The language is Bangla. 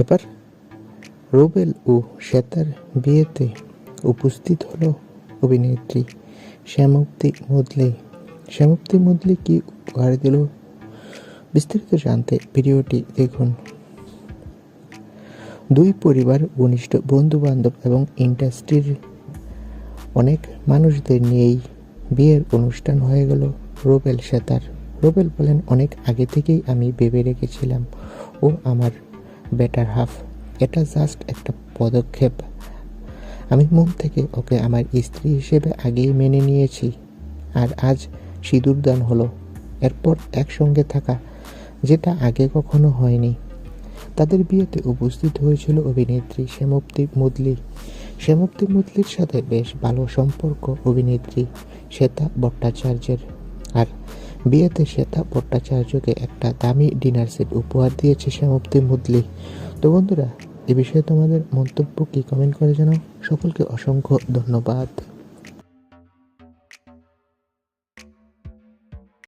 এবার রুবেল ও শ্বেতার বিয়েতে উপস্থিত হলো অভিনেত্রী শ্যামপ্তি মুদলি। শ্যামপ্তি মুদলি কি উপহার দিল? বিস্তারিত জানতে ভিডিওটি দেখুন। দুই পরিবার, ঘনিষ্ঠ বন্ধু বান্ধব এবং ইন্ডাস্ট্রির অনেক মানুষদের নিয়েই বিয়ের অনুষ্ঠান হয়ে গেল রুবেল শ্বেতার রুবেল বলেন, অনেক আগে থেকেই আমি ভেবে রেখেছিলাম। ও আমার বেটার হাফ এটা জাস্ট একটা পদক্ষেপ। আমি মন থেকে ওকে আমার স্ত্রী হিসেবে আগেই মেনে নিয়েছি। আর আজ সিঁদুরদান হলো। এরপর একসঙ্গে থাকা, যেটা আগে কখনো হয়নি। তাদের বিয়েতে উপস্থিত হয়েছিল অভিনেত্রী শ্যামপ্তি মুদলি। শ্যামপ্তি মুদলির সাথে বেশ ভালো সম্পর্ক অভিনেত্রী শ্বেতা ভট্টাচার্যের। আর বিয়েতে শ্বেতা ভট্টাচার্যকে একটা দামি ডিনার সেট উপহার দিয়েছে শ্যামপ্তি মুদলি। তো বন্ধুরা, এ বিষয়ে তোমাদের মন্তব্য কি? কমেন্ট করে জানাও। সকলকে অসংখ্য ধন্যবাদ।